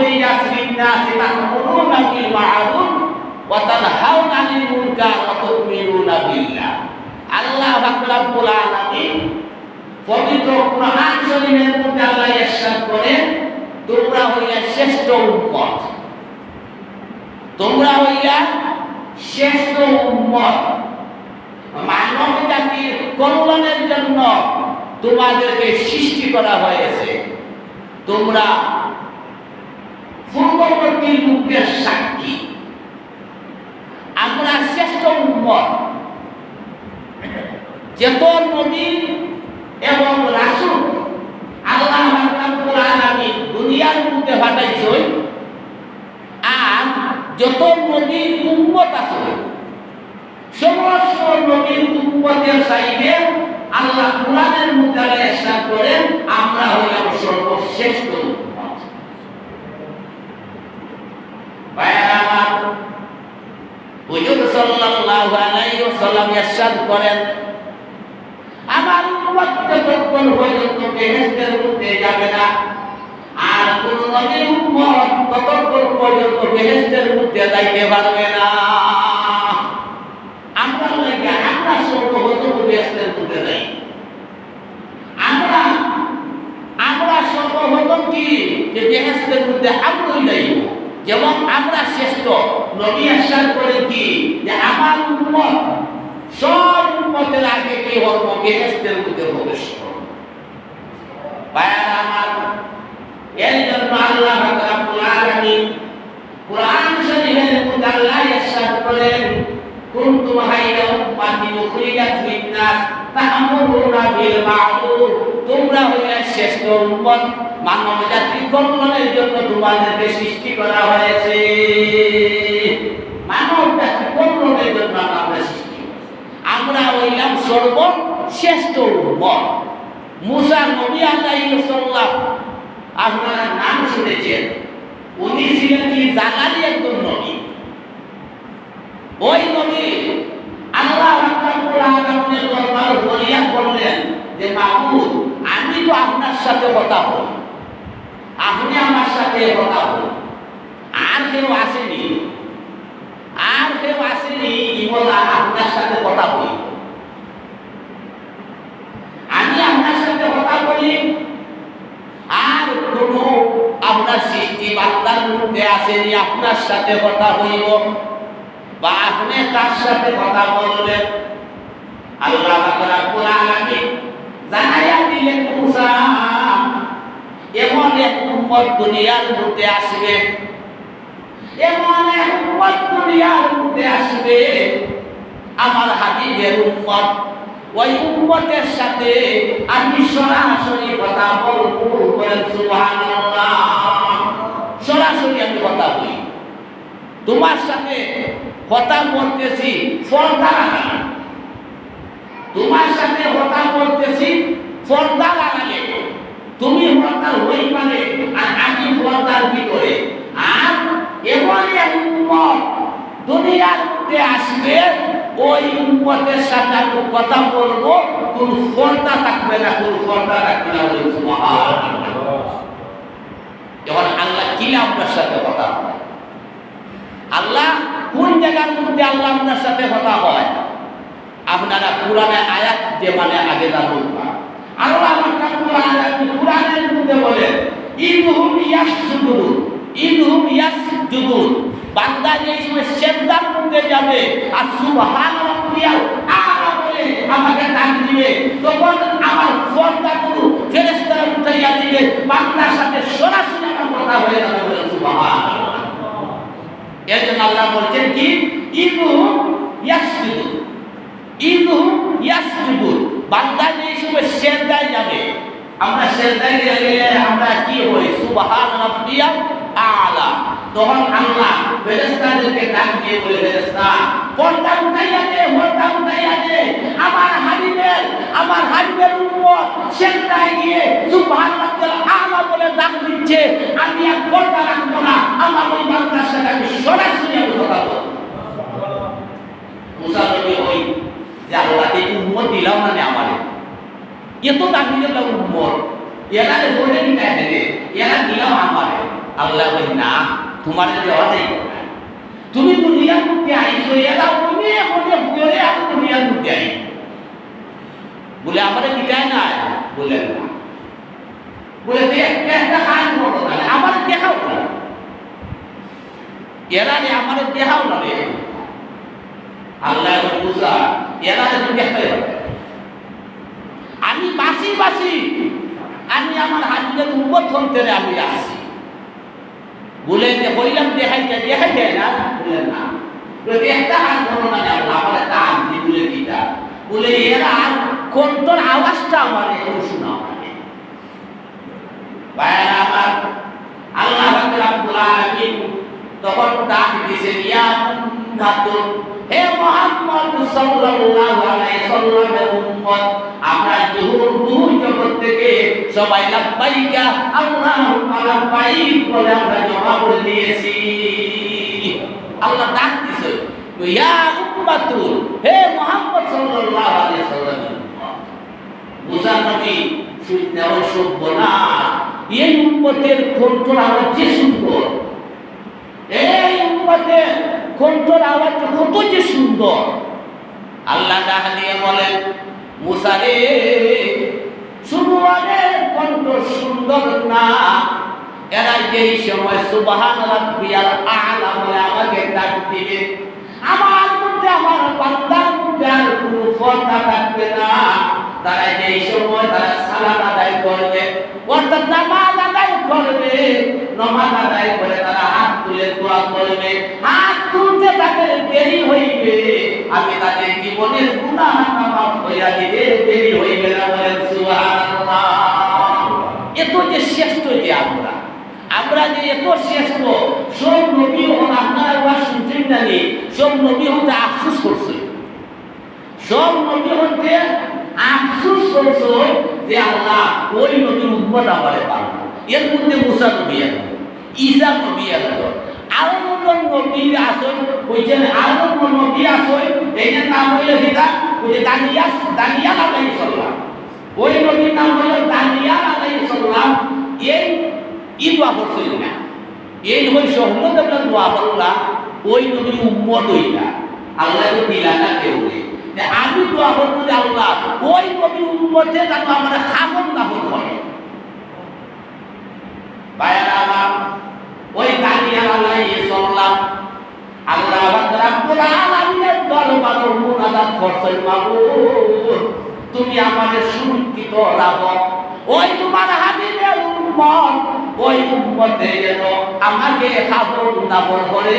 উখরিজাত লিন-নাসি তা'মুরুনা বিল মা'রুফ ওয়া তানহাউনা আনিল আল্লাহ রাব্বুল আলামিন পবিত্র কোরআন শরীফের মধ্যে আল্লাহ ইরশাদ করেন, তোমরা হইয়া শ্রেষ্ঠ উম্মত। তোমরা হইয়া শ্রেষ্ঠ উম্মত। মানব জাতির কল্যাণের জন্য তোমাদেরকে সৃষ্টি করা হয়েছে? তোমরা পূর্ববর্তী যুগের সাক্ষী। আমরা শ্রেষ্ঠ উম্মত। যত নবী এবং রাসূল আল্লাহ আলামিন দুনিয়ার মধ্যে পাঠাইছেন, আর যত নবীর উম্মত আছে, সমস্ত নবীর উম্মতের চাইতে আল্লাহ কোরআনের মধ্যে করেন, আমরা হইলাম সর্বশ্রেষ্ঠ উম্মত ভাইয়েরা আমার হুজুর সাল্লাল্লাহু আলাইহি ওয়াসাল্লাম ইরশাদ করেন, আমার উম্মত যতক্ষণ পর্যন্ত আর কোন নবীর উম্মত ততক্ষণ পর্যন্ত বেহেশতের মধ্যে যাইতে পারবে না। আমরা লাগে আমরা সর্বপ্রথম বেহেশতের মধ্যে যাই। আমরা আমরা সর্বপ্রথম কি? যে বেহেশতের মধ্যে আমরাই যেমন আমরা শ্রেষ্ঠ। নবী আসার করে কি? যে আমার উম্মত সব উম্মতের আগে কি হব? বেহেশতের মধ্যে প্রবেশ ভাইয়ারা আমার, এর জন্য আল্লাহ রাব্বুল আলামিন কোরআন শরীফের মধ্যে আল্লাহ ইরশাদ করেন কুনতুম হাইরা উম্মাতি উখরিজাত বিল তোমরা হইলে শ্রেষ্ঠ উম্মত। মানব জাতির কল্যাণের জন্য তোমাদেরকে সৃষ্টি করা হয়েছে। মানব জাতির কল্যাণের জন্য আমরা সৃষ্টি আমরা হইলাম সর্বশ্রেষ্ঠ উম্মত। মুসা নবী সালাম আপনারা নাম শুনেছেন। উনি ছিলেন কি জাগালি একজন নবী। ওই নবী আল্লাহ দরবার ফরিয়াদ করলেন যে মাহমুদ আমি তো আপনার সাথে কথা বলি। আপনি আমার সাথে কথা বলি। আর কেউ আসেনি। আর কেউ আসেনি বলা আপনার সাথে কথা বলি। আমি আপনার সাথে কথা বলি। আর কোনো আপনার সৃষ্টি বার্তার মধ্যে আসেনি, আপনার সাথে কথা হইব। বা আপনি তার সাথে কথা বলবেন আল্লাহ রাব্বুল আলামিন জানাইয়া দিলেন মুসা, এমন এক উম্মত দুনিয়ার আসবে। এমন এক উম্মত দুনিয়ার আসবে, আমার হাবিবের উম্মত। ওই উম্মতের সাথে আমি সরাসরি কথা বলব বলেন, সুবহানাল্লাহ। সরাসরি আমি কথা বলি। তোমার সাথে কথা বলতেছি লাগালে তোমার সাথে কথা বলতেছি পর্দা লাগালে তুমি পর্দার হই মানে আর আমি পর্দার ভিতরে আর এমন এক উম্মত দুনিয়ার মধ্যে আসবে, ওই উম্মতের সাথে আমি কথা বলব, কোন পর্দা থাকবে না, কোন পর্দা থাকবে না সুবহানাল্লাহ। যখন আল্লাহ কিলে আপনার সাথে কথা আল্লাহ কোন জায়গার মধ্যে আল্লাহ আপনার সাথে কথা হয়? আপনারা কোরআনে আয়াত যে মানে আগে জানুন। না আল্লাহ কোরআনের মধ্যে বলে ইদহুম ইয়াসজুদুন ইদহুম ইয়াসজুদুন। বান্দা যে সময় সেজদার মধ্যে যাবে, আর সুবহান রাব্বিয়াল আলা বলে আমাকে ডাক দিবে, তখন আমার ফোনটা গুলো ফেরেশতারা উঠাইয়া দিবে, বান্দার সাথে সরাসরি আমার কথা হয়ে যাবে সুবহানাল্লাহ। এর জন্য আল্লাহ বলছেন কি? ইদহুম ইয়াসজুদুন ইদহুম ইয়াসজুদুন। বান্দা যে সময় সেজদায় যাবে। আমরা সেজদায় গেলে আমরা কি হই? সুবহান রাব্বিয়াল আলা। তখন আল্লাহ ফেরেশতাদেরকে ডাক দিয়ে বলে, ফেরেশতা পর্দা উঠাইয়া দে পর্দা উঠাইয়া দে আমার হাবিবের আমার হাবিবের উম্মত সেজদায় গিয়ে সুবহান রাব্বিয়াল আলা বলে ডাক দিচ্ছে। আমি আর পর্দা রাখব না আমার ওই বান্দার সাথে আমি সরাসরি আমি কথা বলব মুসা নবী ওই যে আল্লাহকে উম্মত দিলাম মানে আমারে দাবি দিলাম উম্মত এরা দিলাম আমারে। আল্লাহ বলি, না, তোমার দেওয়া নেই। তুমি দুনিয়ার মধ্যে আইছো এরা মনে মনে বলে আমি দুনিয়ার মধ্যে আই বলে, আমার পিটায় না বলে না। বলে তুই একটা একটা কাজ করো না আমার দেখাও না। এরা রে আমার দেখাও না রে। আল্লাহ বুঝা এরা তুমি দেখতে আমি বাসি বাসি আমার হাজিদের উম্মত হতে আমি আসি বলে যে হইলাম, দেখাইতে দেখাইতে না, বলে না। এরা কোন তোর আওয়াজটা আমার আল্লাহ আলামিন তখন ডাক দিয়েছেন ইয়া উম্মাতুন হে মুহাম্মদ সাল্লাল্লাহু আলাইহি সাল্লামের উম্মত, আমরা জহুর বহু জগৎ থেকে সবাই লাব্বাইকা আল্লাহুম্মা লাব্বাইক বলে আমরা জবাব দিয়েছি। আল্লাহ ডাক দিয়েছে ইয়া উম্মাতুন হে মুহাম্মদ সাল্লাল্লাহু আলাইহি উম্মত মুসা নবী, শুনতে অসভ্য না। এই উম্মতের কণ্ঠর আওয়াজ যে সুন্দর এই উম্মতের আওয়াজ কত যে সুন্দর। আল্লাহ দিয়ে বলেন, মুসা রে শুধু অনেক কণ্ঠ সুন্দর না। এরা যেই সময় সুবাহান রাব্বিয়াল আমাকে ডাক দিবে, আমার মধ্যে আমার কোনো কথা থাকবে না। তারা যেই সময় তারা সালাত আদায় করবে, অর্থাৎ নামাজ আদায় করবে, নামাজ আদায় করে তারা হাত তুলে দোয়া করবে। হাত আমি তাদের জীবনের গুনাহ মাফ হইয়া দিবে দেরি হইবে না বলেন সুবহানাল্লাহ। এত যে শ্রেষ্ঠ যে আমরা আমরা যে এত শ্রেষ্ঠ, সব নবী হন আপনারা ওয়া শুনছেন না নি সব নবী হতে আফসোস করছে। সব নবী হতে আফসোস করছে যে আল্লাহ ওই নবীর উম্মত আমারে পাল এর মধ্যে মুসা নবী আছে ঈসা নবী আছে আরও নতুন নবী আসল কইছেন আরও নতুন নবী আসল, এই নাম হইল হিদা ওই যে দানিয়াস দানিয়াল আলাইহিস সালাম। ওই নবীর নাম হলো দানিয়াল আলাইহিস সালাম। এই ই দোয়া করছিল না। এই নবী সহমত আপনার দোয়া করলা ওই নবীর উম্মত হইলা আল্লাহ তো দিলা না কেউ যে আমি দোয়া করব যে আল্লাহ, ওই নবীর উম্মতে যেন আমার খাবন দাবন করে। ভাইয়ারা আমার ওই আলাইহিস সালাম আল্লাহ রাব্বুল আলামিনের দরবারে মুনাজাত তুমি আমাদের সুরক্ষিত রাখো ওই তোমার হাবিবের উম্মত, ওই উম্মতে যেন আমাকে খাবর দাবর করে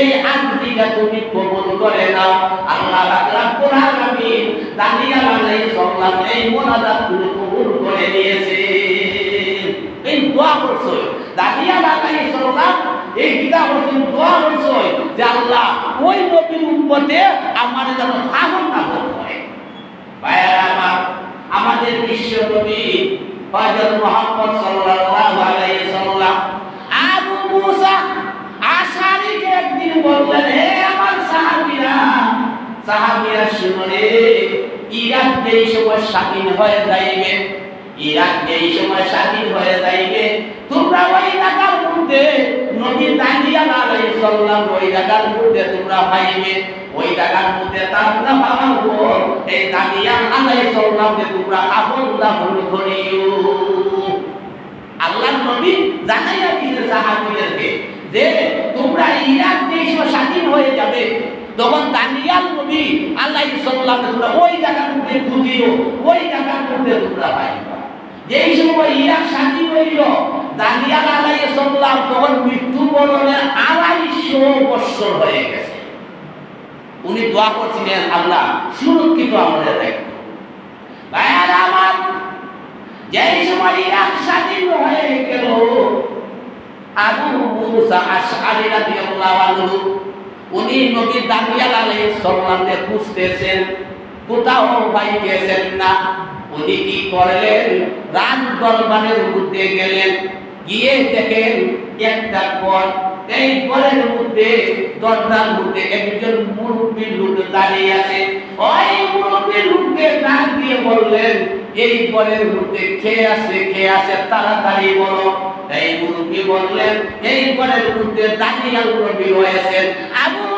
এই আঙ্গিটা তুমি কবুল করে নাও। আল্লাহ রাব্বুল আলামিন দানিয়াল আলাইহিস সালাম এই মুনাজাত কবুল করে নিয়েছে। দোয়া করছ। দানিয়াল আলাইহিস সালাম এই কিতাব হচ্ছেন দোয়া করছ যে আল্লাহ ওই নবীর উম্মতে আমার যেন খাবর দাবর করে। ভাইয়ারা আমার, আমাদের বিশ্ব নবী হযরত মুহাম্মদ সাল্লাল্লাহু আলাইহি সাল্লাম আবু মুসা আশারীকে একদিন বললেন, হে আমার সাহাবীরা সাহাবীরা শুনো ইরাক যেই সময় স্বাধীন হয়ে যাইবে ইরাক যেই সময় হয়ে যাইবে, তোমরা ওই জায়গার মধ্যে, নবী দানিয়াল আলাইহিস সালাম, ওই জায়গার মধ্যে তোমরা পাইবে। ওই জায়গার মধ্যে তোমরা পাবো এই দানিয়াল আলাইহিস সালাম যে তোমরা আপন দাফন করিও আল্লাহ নবী জানাইয়া দিয়েছে সাহাবীদেরকে যে তোমরা ইরাক সময় স্বাধীন হয়ে যাবে, তখন দানিয়াল নবী আলাইহিস সালাম তোমরা ওই জায়গার মধ্যে খুঁজিও, ওই জায়গার মধ্যে তোমরা পাইবা। যেই সময় ইরাক স্বাধীন হইল দানিয়াল আলাইহিস সালাম তখন মৃত্যুবরণের আড়াইশো বৎসর হয়ে গেছে। উনি দোয়া করছিলেন, আল্লাহ, সুরক্ষিত আমাদের রাখতো ভাইয়ার আমার, যেই সময় ইরাক স্বাধীন হয়ে গেল, আবু মুসা আশআরি রাদিয়াল্লাহু আনহু, উনি নবী দানিয়াল আলাইহিস সালামকে খুঁজতেছেন। কোথাও পাইতেছেন না। উনি কি করলেন? রাজ দরবারের মধ্যে গেলেন। গিয়ে দেখেন একটা পর এই ঘরের মধ্যে দরজার মধ্যে একজন মুরব্বী লোক দাঁড়িয়ে আছে। ওই মুরব্বী লোককে ডাক দিয়ে বললেন, এই ঘরের মধ্যে কে আছে কে আছে? তাড়াতাড়ি বলো। এই মুরব্বী বললেন, এই ঘরের মধ্যে নবী রয়েছেন। আবু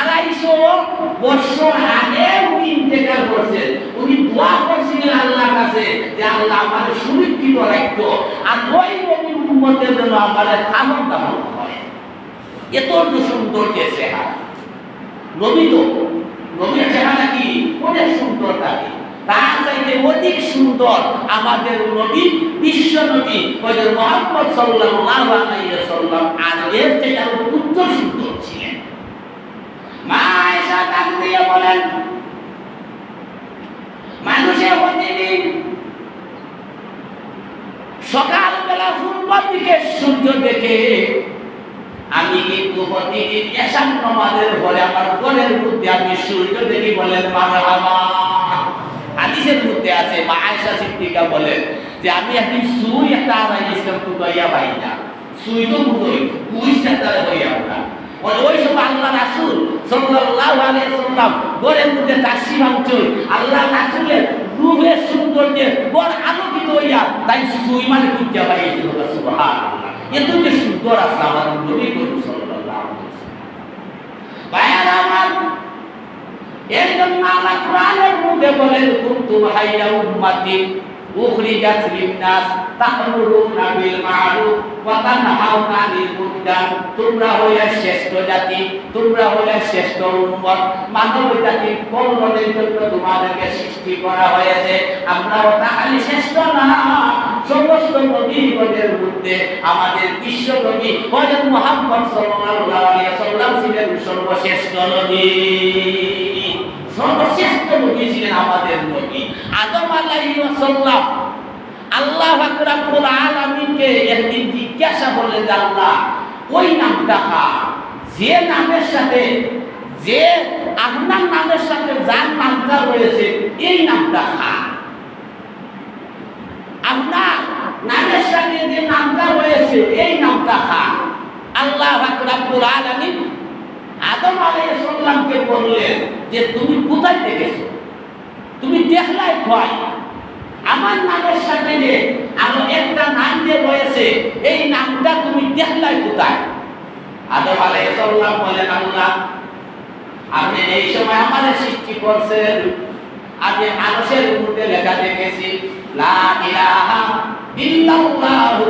আড়াইশো বছর আগে উনি ইন্তেকাল করছেন। উনি দোয়া করছিলেন আল্লাহর কাছে যে আল্লাহ আমার সুরক্ষিত রাখতো আর ওই নবীর উম্মতের জন্য আমার খাবার দাবার হয় এত সুন্দর যে চেহারা। নবী তো, নবীর চেহারা কি? অনেক সুন্দর থাকে। তার চাইতে অধিক সুন্দর আমাদের নবী, বিশ্ব নবী মুহাম্মদ ওয়াসাল্লাম। আর এর আরও উত্তর সুন্দর মা আয়েশা ডাক দিয়ে বলেন মানুষের প্রতিদিন সকালবেলা পূর্ব দিকে সূর্য দেখে, আমি কিন্তু প্রতিদিন এসান নমাজের পরে আমার ঘরের মধ্যে আমি সূর্য দেখি বলেন, মারহাবা। হাদিসের মধ্যে আছে, মা আয়েশা সিদ্দিকা বলেন যে, আমি একদিন সুই একটা আড়াই ইসলাম টুকাইয়া পাই না। সুই তো বুঝই কুইশটা তার হইয়া ওঠা। ওই সময় আল্লাহ রাসূল সাল্লাল্লাহু আলাইহি সাল্লাম ঘরের মধ্যে তাসি ভাঙছিল আল্লাহ রাসূলের রূপের সৌন্দর্যে বড় আলোকিত হইয়া তাই সুই মানে কুইটা পাইছিল সুবহানাল্লাহ। এত যে সুন্দর আছে আমার নবী করিম সাল্লাল্লাহু আলাইহি ওয়াসাল্লাম। ভাইয়ারা আমার এর জন্য আল্লাহ কোরআনের মধ্যে বলেন, কুনতুম হাইয়া উম্মাতি উখরিজাত লিন-নাস তা'মুরুনা বিল মা'রুফ ওয়া তানহাউনা আনিল তোমরা হইয়া শ্রেষ্ঠ জাতি, তোমরা হইয়া শ্রেষ্ঠ উম্মত। মানব জাতির কল্যাণের জন্য তোমাদেরকে সৃষ্টি করা হয়েছে। আমরাও তাহলে শ্রেষ্ঠ না। সমস্ত নবীগণের মধ্যে আমাদের বিশ্ব নবী হযরত মুহাম্মদ সাল্লাল্লাহু আলাইহি ওয়াসাল্লাম ছিলেন সর্বশ্রেষ্ঠ সর্বশ্রেষ্ঠ নবী ছিলেন আমাদের নবী। আদম সালাম আল্লাহ আকরাবুল আলামিনকে একদিন জিজ্ঞাসা করলেন যে আল্লাহ, ওই নামটা কা যে নামের সাথে, যে আপনার নামের সাথে যার নামটা রয়েছে, এই নামটা খা আপনার নামের সাথে যে নামটা রয়েছে, এই নামটা খা আল্লাহ আকরাবুল আলামিন আদম আলাইহিস সালামকে বললেন যে, তুমি কোথায় দেখেছ? তুমি দেখলাই ভয়। আমার নামের সাথে যে আরও একটা নাম যে রয়েছে, এই নামটা তুমি দেখলাই কোথায়? আদম আলাইহিস সালাম বলেন আল্লাহ, আপনি এই সময় আমাদের সৃষ্টি করছেন। আমি মানুষের মধ্যে লেখা দেখেছি। লা ইলাহা ইল্লাল্লাহু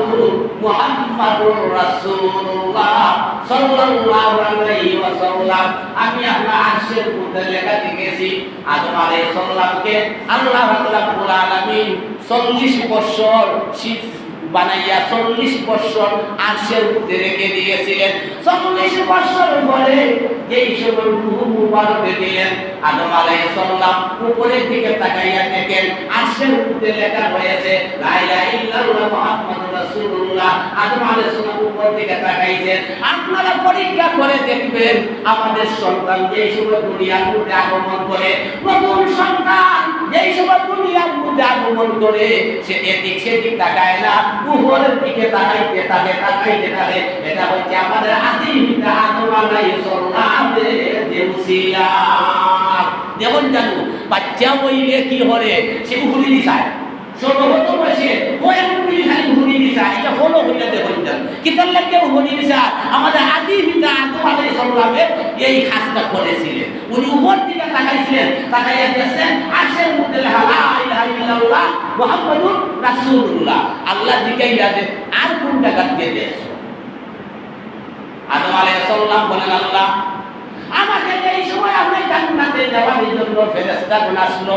মুহাম্মাদুর রাসূলুল্লাহ সাল্লাল্লাহু আলাইহি আমি আল্লাহ আরশের মধ্যে লেখা দেখেছি আদম আলাইহিস সালামকে আল্লাহ রাব্বুল আলামিন 40 বছর বানাইয়া চল্লিশ বছর আর্শের মধ্যে রেখে দিয়েছিলেন। চল্লিশ বছর পরে এই সময় রুহু মুবারকে দিলেন, আদম আলাইহিস সালাম উপরের দিকে তাকাইয়া দেখেন, আর্শের মধ্যে লেখা হয়েছে, লা ইলাহা ইল্লাল্লাহ মুহাম্মাদুর রাসূলুল্লাহ। উপর আপনারা পরীক্ষা করে দেখবেন আমাদের সন্তান যেই সময় দুনিয়ার মধ্যে আগমন করে। নতুন সন্তান যেই সময় দুনিয়ার মধ্যে আগমন করে, সে এদিক সেদিক তাকায় না উপরের দিকে তাকাইতে থাকে তাকাইতে থাকে। এটা হচ্ছে আমাদের আদি পিতা আদম যে বাচ্চা বইলে কি হরে সে উহুরি দিছায় সর্বপ্রথম সে ওই উহুরি খালি উহুরি দিছায় এটা ফলো হইয়া দেখুন যান কিতার লাগে উহুরি দিছায় আমাদের আদি পিতা আদম আলাইহিস সালামের এই কাজটা করেছিলেন উনি উপর দিকে তাকাইছিলেন, তাকাইয়া দেখছেন আশের মধ্যে লা ইলাহা ইল্লাল্লাহ মুহাম্মাদুর রাসূলুল্লাহ। আল্লাহ আর কোন জায়গা দিয়ে আদম আলাইহিস সালাম বলেন, আল্লাহ, আমাকে এই সময় আপনি জান্নাতে যাওয়ার জন্য ফেরেশতাগণ আসলো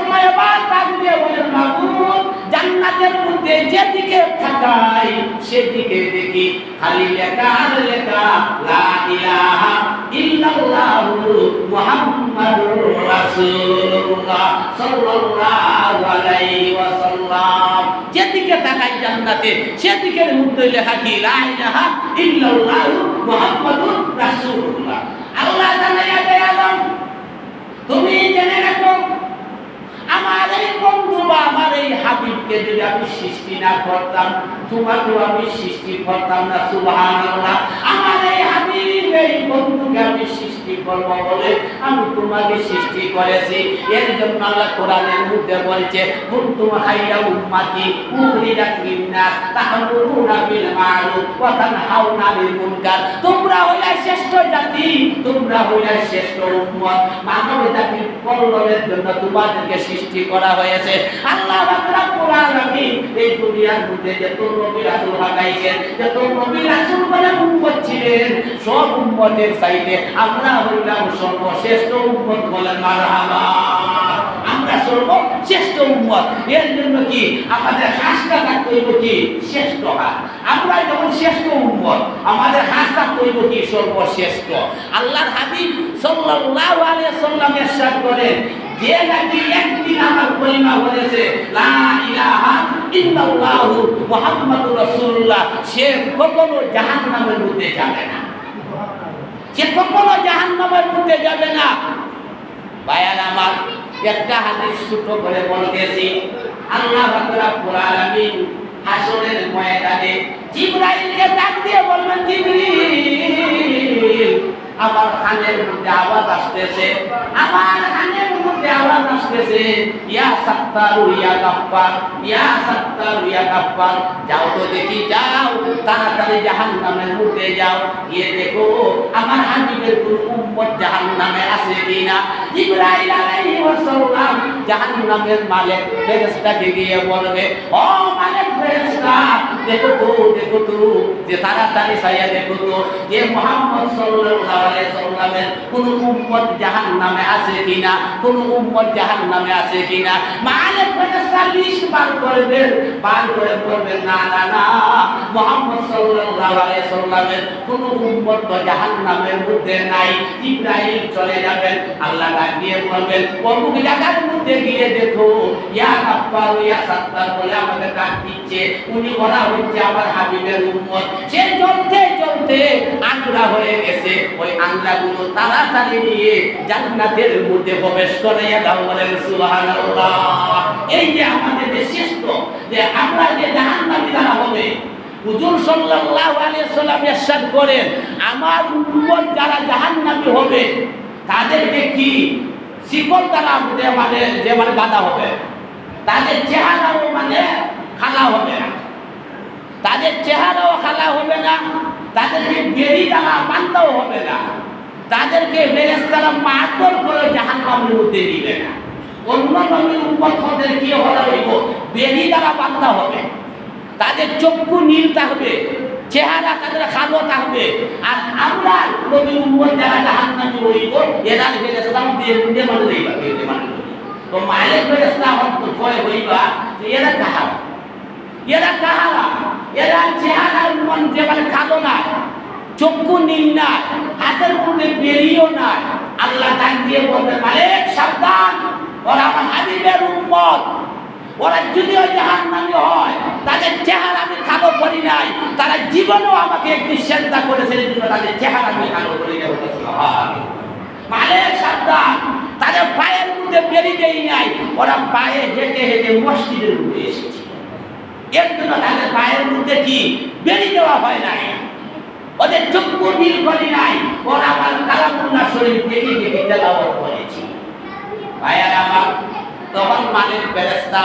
জান্নাতের মধ্যে যেদিকে থাকাই সেদিকে দেখি খালি লেখা আর লেখা, লা ইলাহা ইল্লাল্লাহু মুহাম্মাদুর রাসূলুল্লাহ সাল্লাল্লাহু আলাইহি ওয়াসাল্লাম। যেদিকে তাকাই জান্নাতে, সেদিকের মধ্যে লেখা কি? লা ইলাহা ইল্লাল্লাহু মুহাম্মাদুর রাসূলুল্লাহ। আল্লাহ জানাইয়া দেয় আদম, তুমি জেনে রাখো আমার এই বন্ধু বা আমার এই হাবিবকে যদি আমি সৃষ্টি না করতাম, তোমাকেও আমি সৃষ্টি করতাম না সুবাহ আমার এই হাবিব এই বন্ধুকে আমি সৃষ্টি করব বলে আমি তোমাকে সৃষ্টি করেছি। এর জন্য আল্লাহ কোরআনের মধ্যে বলছে কুনতুম খাইরা উম্মাতি, উখরিজাত লিন-নাস বিল মা'রুফ ওয়া তানহাউনা মুনকার তোমরা হইলা শ্রেষ্ঠ জাতি, তোমরা হইলা শ্রেষ্ঠ উম্মত। মানব জাতির কল্যাণের জন্য তোমাদেরকে সৃষ্টি করা হয়েছে। আল্লাহ রাব্বুল আলামিন এই দুনিয়ার মধ্যে যে নবী রাসূল লাগাইছেন যে নবী রাসূল বলে উম্মত ছিলেন, সব উম্মতের চাইতে আমরা হইলাম সর্বশ্রেষ্ঠ উম্মত বলেন মারহাবা। আমরা সর্বশ্রেষ্ঠ উম্মত। এর জন্য কি? আমাদের হাসটা থাকতে হইব কি? শ্রেষ্ঠ হাস আমরা যখন শ্রেষ্ঠ উম্মত, আমাদের হাস থাকতে কি? সর্বশ্রেষ্ঠ। আল্লাহর হাবিব সাল্লাল্লাহু আলাইহি সাল্লাম ইরশাদ করেন, যে নাকি একদিন আমার কলিমা বলেছে, লা ইলাহা ইল্লাল্লাহু মুহাম্মাদুর রাসূলুল্লাহ, সে কখনো জাহান্নামের মধ্যে যাবে না। সে কখনো জাহান্নামের মধ্যে যাবে না। বায়ান আমার, একটা হাদিস ছোট করে বলতেছি। আল্লাহ রাব্বুল আলামিন হাসরের ময়দানে জিবরাইলকে ডাক দিয়ে বলবেন জিবরিল আমার কানের মধ্যে আওয়াজ আসতেছে, আমার কানের মধ্যে আওয়াজ আসতেছে, ইয়া সাত্তারু, ইয়া গাফফার, ইয়া সাত্তারু, ইয়া গাফফার, যাও তো দেখি, যাও, তাড়াতাড়ি জাহান্নামের মধ্যে যাও, গিয়ে দেখো আমার হাবিবের কোন উম্মত জাহান্নামে আছে কিনা? জিবরাইল আলাইহিস সালাম জাহান্নামের মালিক ফেরেশতাকে গিয়ে বলবে, ও মালিক ফেরেশতা, দেখো তো দেখো তো, যে তাড়াতাড়ি সাইয়া দেখো তো, যে মুহাম্মদ সাল্লাল্লাহু আলাইহি সাল্লামের কোন উম্মত জাহান্নামে আছে কিনা? কোন উম্মত জাহান্নামে আছে কিনা? মালিক ফেরেশতা লিস্ট বার করবেন বার করে বলবেন, না না না, মুহাম্মদ সাল্লাল্লাহু আলাইহি সাল্লামের কোন উম্মত তো জাহান্নামের মধ্যে নাই। ইব্রাহিম চলে যাবেন, আল্লাহ ডাক দিয়ে বলবেন অমুক জায়গার মধ্যে গিয়ে দেখো, ইয়া গাফফার ইয়া সাত্তার বলে আমাকে ডাক দিচ্ছে। উনি বলা হচ্ছে আমার হাবিবের উম্মত। সে চলতে চলতে আংরা হয়ে গেছে। ওই আংরাগুলো তাড়াতাড়ি নিয়ে জান্নাতের মধ্যে প্রবেশ করে। দাও বলেন সুবহানাল্লাহ। এই যে আমাদের যে শ্রেষ্ঠ, যে আমরা যে জাহান্নামী দ্বারা হবে, হুজুর সাল্লাল্লাহু আলাইহি সাল্লাম ইরশাদ করেন, আমার উম্মত যারা জাহান্নামী হবে, তাদেরকে কি শিকল দ্বারা যে মানে যে মানে বাধা হবে, তাদের চেহারাও মানে খালা হবে না। তাদের চেহারাও খালা হবে না, তাদেরকে বেরি দ্বারা বান্ধাও হবে না। তাদেরকে ফেরেশতারা মারধর করে জাহান্নামের মধ্যে দিবে না। অন্য নবীর হতে কি হইব বেরি দ্বারা বান্ধা হবে। তাদের চক্ষু নীল থাকবে চেহারা তাদের কালো থাকবে আর আমরা নবীর উম্মত যারা জাহান্নামী হইব এরা ফেরেশতারা দিয়ে দিয়ে মানে দেইবা দিয়ে মানে তো মায়ের ফেরেশতা হত ভয় হইবা যে এরা কাহারা? এরা কাহারা? এরা চেহারা মন যে মানে কালো না, চক্ষু নীল না, হাতের মধ্যে বেরিয়েও না, আল্লাহ ডাক দিয়ে বলবে, মালিক, সাবধান। ওরা আমার হাবিবের উম্মত। ওরা যদি যদিও জাহান নামে হয়, তাদের চেহারা আমি কালো করি নাই। তারা জীবনেও আমাকে একটি চিন্তা করেছে তাদের চেহারা আমি কালো করি মালের সাবধান, তাদের পায়ের মধ্যে বেরিয়ে দেই নাই। ওরা পায়ে হেঁটে হেঁটে মসজিদের মধ্যে এসেছে। এর জন্য তাদের পায়ের মধ্যে কি? বেরিয়ে দেওয়া হয় নাই। ওদের চক্ষু নীল করি নাই। ওরা আমার কালামুল্লাহ শরীর দেখে দেখে তেলাওয়াত করেছি। ভাইয়ার আমার তখন মালিক ফেরেশতা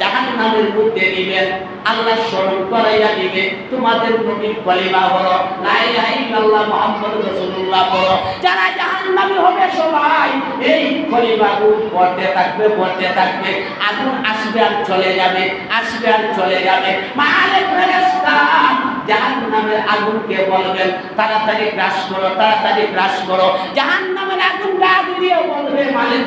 জাহান্নামের মধ্যে দিবেন, আল্লাহ স্মরণ করাইয়া দিবে, তোমাদের নবীর কলিমা হলো লা ইলাহা ইল্লাল্লাহ মুহাম্মাদুর রাসূলুল্লাহ বলো যারা জাহান্নামী হবে সবাই এই আগুন পড়তে থাকবে পড়তে থাকবে। আগুন আসবে আর চলে যাবে, আসবে আর চলে যাবে। মালে ফেরেশতা জাহান্নামের আগুনকে বলবেন, তাড়াতাড়ি গ্রাস করো, তাড়াতাড়ি গ্রাস করো। জাহান্নামের আগুন দিয়ে বলবে, মালিক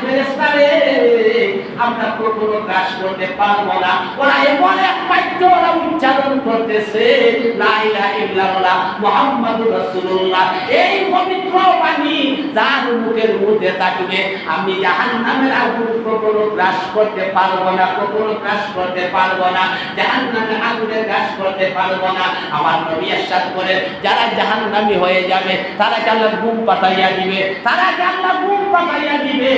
করতে পারব না। থাকবে, আমি আগুন কখনো গ্রাস করতে পারব না, কখনো গ্রাস করতে পারব না, জাহান্নামের আগুনে গ্রাস করতে পারব না। আমার নবী এরশাদ করে যারা জাহান জাহান্নামী হয়ে যাবে, তারা জানলা ঘুম পাতাইয়া দিবে। তারা জানলা ঘুম পাতাইয়া দিবে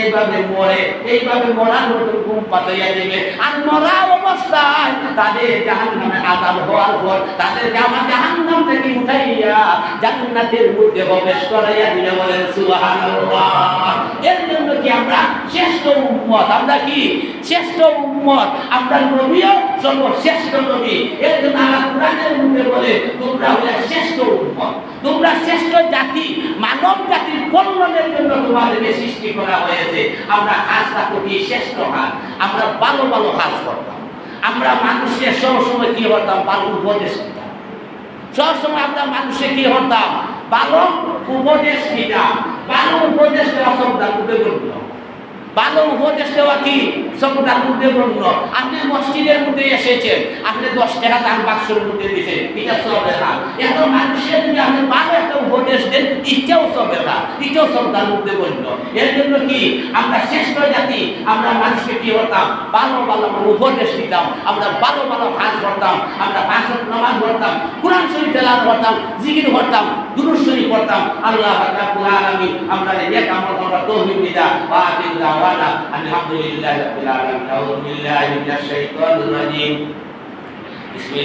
এইভাবে মরে এইভাবে মরার ঘুম পাতাইয়া দিবে। আর মরা অবস্থায় তাদের জাহান্নামে আজাব হওয়ার পর তাদের জামা জাহান্নাম থেকে উঠাইয়া মধ্যে প্রবেশ করাইয়া দিলে বলেন, সুবহানাল্লাহ। এর জন্য কি আমরা শ্রেষ্ঠ উম্মত? আমরা কি? শ্রেষ্ঠ উম্মত? আমরা নবীও সর্বশ্রেষ্ঠ নবী এর বলে, তোমরা হলে শ্রেষ্ঠ তোমরা শ্রেষ্ঠ জাতি, মানব জাতির কল্যাণের জন্য সৃষ্টি করা হয়েছে। আমরা কাজটা করি শ্রেষ্ঠ আমরা ভালো ভালো কাজ করতাম। আমরা মানুষের সবসময় কি করতাম? ভালো উপদেশ দিতাম। সবসময় আমরা মানুষে কি হতাম ভালো উপদেশ দিতাম। ভালো উপদেশ দেওয়া সব গণ্য। ভালো উপদেশ দেওয়া কি? সব তার মধ্যে গণ্য আপনি মসজিদের মধ্যে এসেছেন। আপনি দশ টাকা দান বাক্সের মধ্যে দিয়েছেন। এটা সব লেখা এত মানুষের যদি আপনি ভালো একটা উপদেশ দেন ইচ্ছাও সব লেখা ইচ্ছাও সব তার মধ্যে গণ্য এর জন্য কি? আমরা শ্রেষ্ঠ জাতি, আমরা মানুষকে কি হতাম? ভালো ভালো উপদেশ দিতাম। আমরা ভালো ভালো কাজ করতাম। আমরা ভাষণ নামাজ করতাম কোরআন শরীফ তেলাওয়াত করতাম, জিকির করতাম, দুরূদ শরীফ করতাম আল্লাহ আমরা নেক আমল করার তৌফিক দিদা ওয়া আখির দাওয়ানা আলহামদুলিল্লাহি রাব্বিল আলামিন আউযু বিল্লাহি মিনাশ শাইতানির রাজিম বিসমিল্লাহ